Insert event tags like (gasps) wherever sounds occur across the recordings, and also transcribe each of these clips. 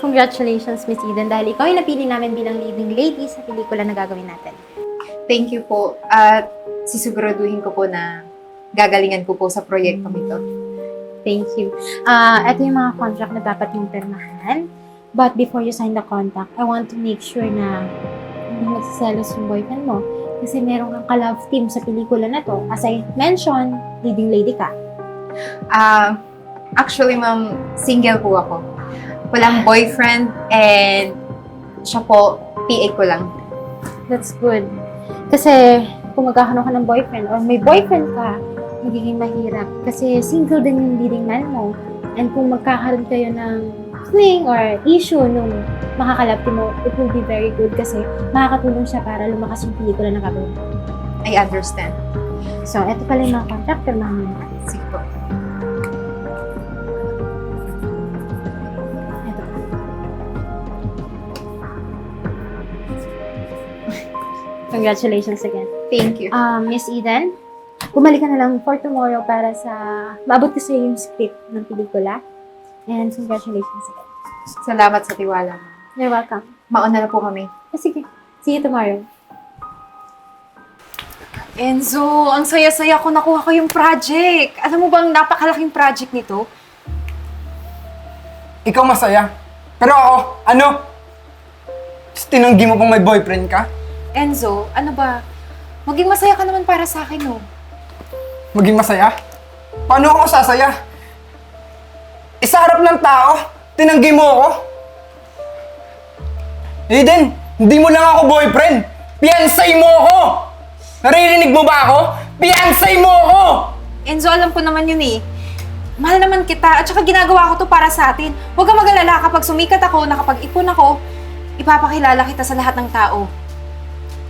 Congratulations, Miss Eden, dahil ikaw yung napili namin bilang leading lady sa pelikula na gagawin natin. Thank you po. At sisiguraduhin ko po na gagalingan ko po sa proyektong ito. Thank you. Ah, ito yung mga contract na dapat mong pirmahan. But before you sign the contract, I want to make sure na hindi magsiselos yung boyfriend mo. Kasi meron kang ka-love team sa pelikula na to. As I mentioned, leading lady ka. Ah, actually, ma'am, single po ako. Walang boyfriend and siya po, PA ko lang. That's good. Kasi kung magkakaroon ka ng boyfriend or may boyfriend ka, magiging mahirap. Kasi single din yung leading man mo. And kung magkakaroon kayo ng fling or issue nung makakalapti mo, it will be very good kasi makakatulong siya para lumakas yung pelikula gagawin. mo. I understand. So, eto pala yung mga contract, pirmahan mo na. Sige po. Congratulations again. Thank you. Um, Miss Eden, bumalik ka na lang for tomorrow para sa maabot ko sa yung script ng pelikula. And congratulations again. Salamat sa tiwala. You're welcome. Mauna na po kami. Ah, sige. See you tomorrow. Enzo, ang saya-saya ko nakuha ko yung project. Alam mo bang napakalaking project nito? Ikaw masaya. Pero ako, ano? Tapos tinanggi mo pang may boyfriend ka? Enzo, ano ba? Maging masaya ka naman para sa akin, oh. Maging masaya? Paano ako sasaya? Isa harap ng tao, tinanggi mo ako? Aiden, hindi mo lang ako boyfriend. Piansay mo ako! Naririnig mo ba ako? Piansay mo ako! Enzo, alam ko naman yun eh. Mahal naman kita at saka ginagawa ko to para sa atin. Huwag kang mag-alala kapag sumikat ako, nakapag-ipon ako, ipapakilala kita sa lahat ng tao.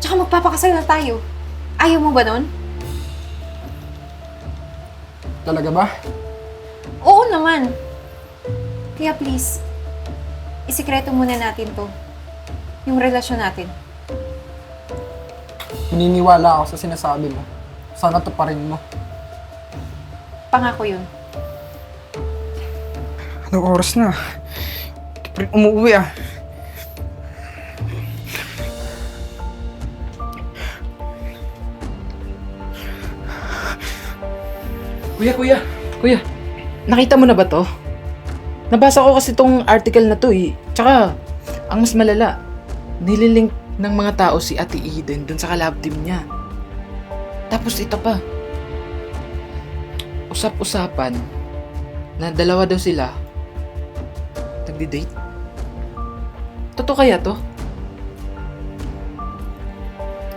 Tsaka magpapakasal na tayo. Ayaw mo ba nun? Talaga ba? Oo naman. Kaya please, isikreto muna natin to. Yung relasyon natin. Maniniwala ako sa sinasabi mo. Sana to pa rin mo. Pangako yun. Anong oras na? Hindi pa rin umuwi ah. Kuya, kuya, kuya. Nakita mo na ba to? Nabasa ko kasi tong article na to eh. Tsaka, ang mas malala, nililink ng mga tao si Ate Eden dun sa kalab team niya. Tapos ito pa. Usap-usapan na dalawa daw sila nagdi-date. Totoo kaya to?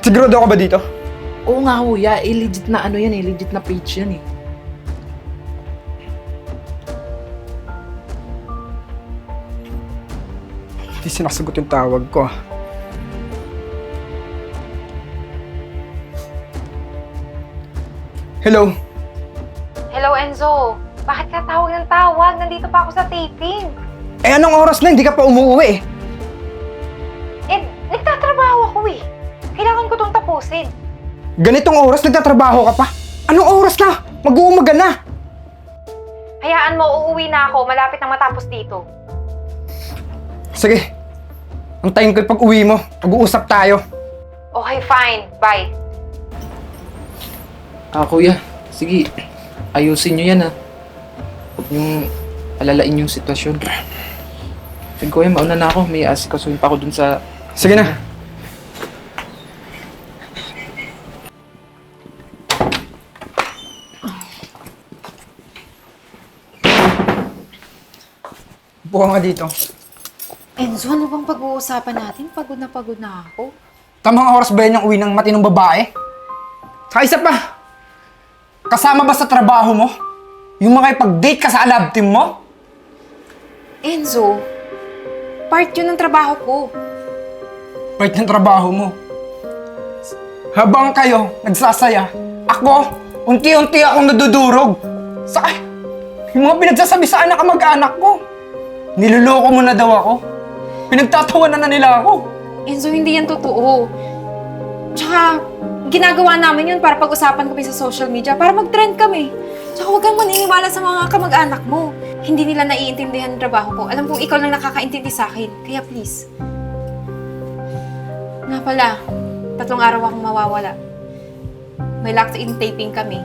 Sigurado ako ba dito? Oo nga kuya, eh, legit na ano yan eh, legit na page yan eh. Hindi sinasagot yung tawag ko. Hello? Hello, Enzo. Bakit ka tawag ng tawag? Nandito pa ako sa taping. Eh anong oras na hindi ka pa umuwi eh? Eh, nagtatrabaho ako eh. Kailangan ko tong tapusin. Ganitong oras nagtatrabaho ka pa? Anong oras na? Mag-uumaga na. Hayaan mo, uuwi na ako. Malapit na matapos dito. Sige. Antayin ko yung pag-uwi mo. Mag-uusap tayo. Okay, fine. Bye. Ah, kuya, sige. Ayusin nyo yan, ha. Huwag niyong alalain yung sitwasyon. Sige, kuya, mauna na ako. May asikasuhin pa ako dun sa... Sige na. Upo ka nga dito. Enzo, ano bang pag-uusapan natin? Pagod na pagod na ako. Tamang oras ba yan yung uwi ng matinong babae? Saka isa pa, kasama ba sa trabaho mo? Yung mga ipag-date ka sa alab team mo? Enzo, part yun ng trabaho ko. Part ng trabaho mo. Habang kayo nagsasaya, ako, unti-unti akong nadudurog. Saka, yung mga pinagsasabi sa anak kamag-anak ko. Niloloko mo na daw ako. Pinagtatawanan na nila ako. Enzo, hindi yan totoo. Tsaka, ginagawa namin yun para pag-usapan kami sa social media, para mag-trend kami. Tsaka huwag kang maniniwala sa mga kamag-anak mo. hindi nila naiintindihan ang trabaho ko. Alam kong ikaw lang nakakaintindi sa akin. Kaya please. Nga pala, tatlong araw akong mawawala. May locked-in taping kami.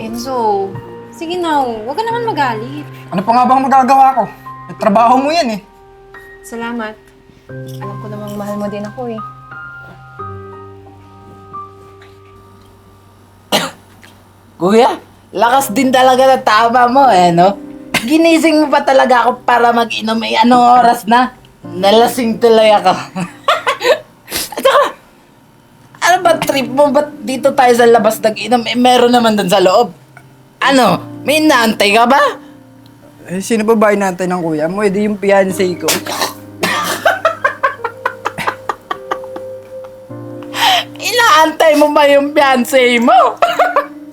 Enzo, sige na, huwag ka naman magalit. Ano pa nga bang magagawa ko? Eh, trabaho mo yan eh. Salamat. Alam ko namang mahal mo din ako eh. (coughs) Kuya, lakas din talaga na tama mo eh, no? Ginising mo pa talaga ako para mag-inom. Eh, anong oras na? Nalasing tuloy ako. (laughs) At saka, ano ba trip mo? Ba't dito tayo sa labas nag-inom? Eh, meron naman dun sa loob. Ano? May inaantay ka ba? Eh, sino ba ba inaantay ng kuya mo? Eh, di yung fiancé ko. Inaantay mo ba yung fiancé mo?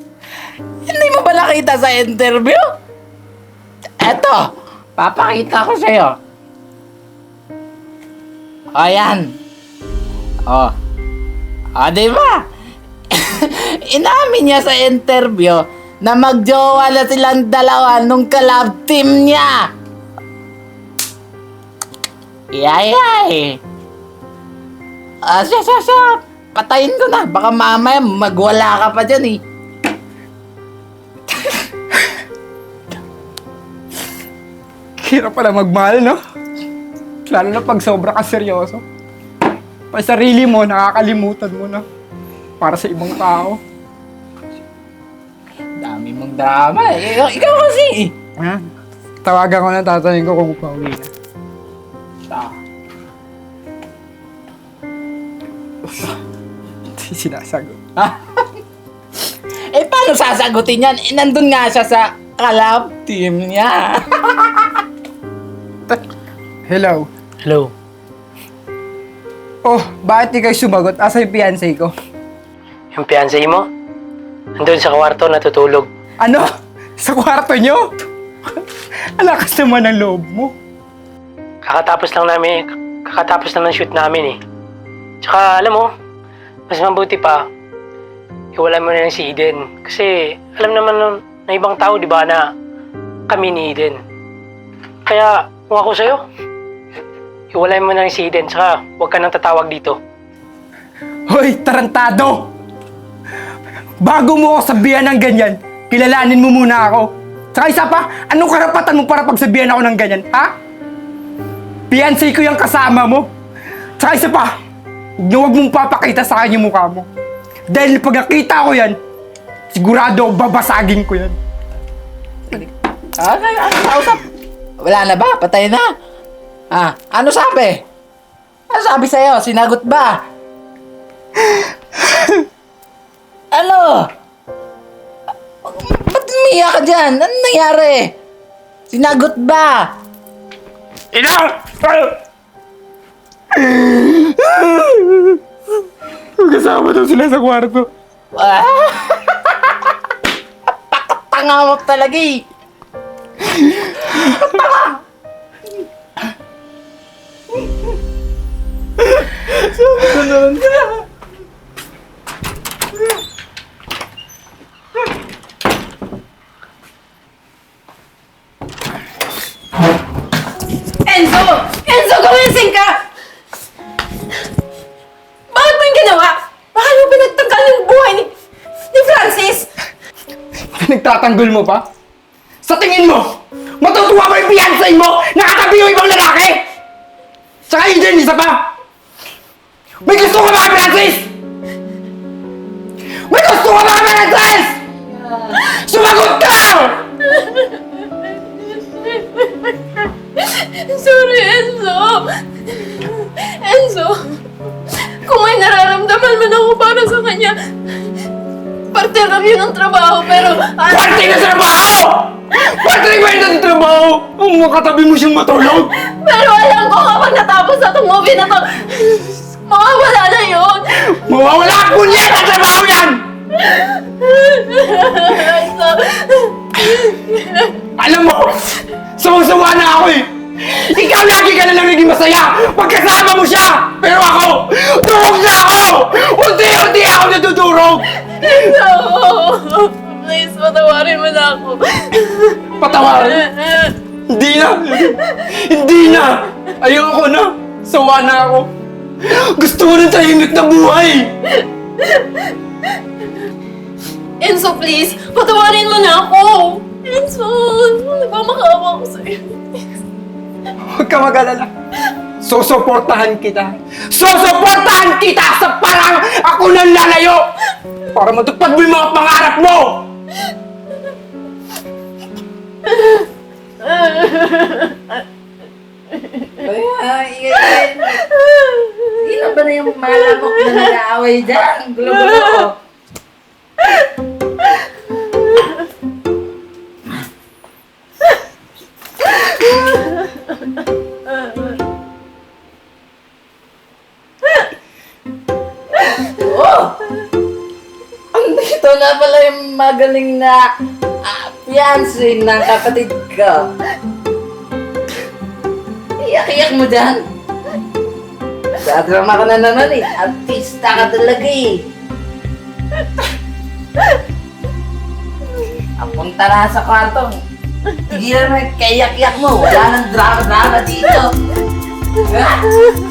(laughs) Hindi mo ba nakita sa interview? Eto, papakita ko sa'yo. O yan. O. O, di ba? (laughs) Inamin niya sa interview na magjowa na silang dalawa nung kalab team niya. Yayay. Ah, siya, siya, siya. Patayin ko na. Baka mamaya magwala ka pa dyan eh. Hirap pala magmahal, no? Lalo na pag sobra ka seryoso. Pa sarili mo, nakakalimutan mo na. Para sa ibang tao. Dami mong drama eh. Ikaw, ikaw kasi eh. Ha? Tawagan ko na tatanungin ko kung pauwi na. Ah. Hindi (laughs) sinasagot. (laughs) Eh, paano sasagutin yan? Eh, nandun nga siya sa kalab team niya. (laughs) Hello. Hello. Oh, bakit di kayo sumagot? Asa yung fiancé ko? Yung fiancé mo? Andun sa kwarto, natutulog. Ano? Sa kwarto nyo? Alakas naman ang loob mo. Kakatapos lang namin, kakatapos lang ng shoot namin eh. Tsaka, alam mo, mas mabuti pa, iwala mo na yung si Eden. Kasi, alam naman nun, na ibang tao, di ba, na kami ni Eden. Kaya, kung ako sa'yo, iwalay mo na yung si Eden, tsaka huwag ka nang tatawag dito. Hoy, tarantado! Bago mo ako sabihan ng ganyan, kilalanin mo muna ako. Tsaka isa pa, anong karapatan mo para pagsabihan ako ng ganyan, ha? Fiancé ko yung kasama mo. Tsaka isa pa, huwag na huwag mong papakita sa akin yung mukha mo. Dahil pag nakita ko yan, sigurado babasagin ko yan. Okay, ano kausap? Wala na ba? Patay na? Ah, ano sabi? Ano sabi sa'yo? Sinagot ba? (gasps) ano? Ba't umiyak ka dyan? Ano nangyari? Sinagot ba? Ina! Magkasama daw sila sa kwarto. Ah! Tanga mo talaga eh. Enzo! Enzo, gumising ka! Nagtatanggol mo pa? Sa tingin mo, matutuwa ba yung fiancé mo? Nakatabi yung ibang lalaki? Saka yun din, isa pa! May gusto ka ba, Francis? Ang mga katabi mo siyang matulog! pero alam ko kapag natapos na itong movie na to, mawawala na yun! Mawawala ang punyet sa trabaho yan! Alam mo, sawang-sawa na ako eh! Ikaw lagi ka na lang naging masaya pagkasama mo siya! Pero ako, durog na ako! Unti-unti ako nadudurog! No! Please, patawarin mo na ako. Patawarin! Hindi na! Ayoko na! Sawa na ako! Gusto ko ng tahimik na buhay! Enzo, please, patawarin mo na ako. Enzo, nagmamakaawa ako sa'yo. Huwag ka mag-alala. Susuportahan kita. Susuportahan kita sa parang ako nang lalayo! Para matupad mo yung mga pangarap mo! Ay, yan. Sino ba na yung malamok na nag-aaway dyan? Gulo-gulo. Oh! Andito na pala yung magaling na uh, fiancé ng kapatid ko. Iyak-iyak mo dyan. Sa drama ka na naman eh. Artista ka talaga eh. Ang na sa kwarto. Tigilan mo yung kayak-yak mo. Wala nang drama-drama dito. Ah!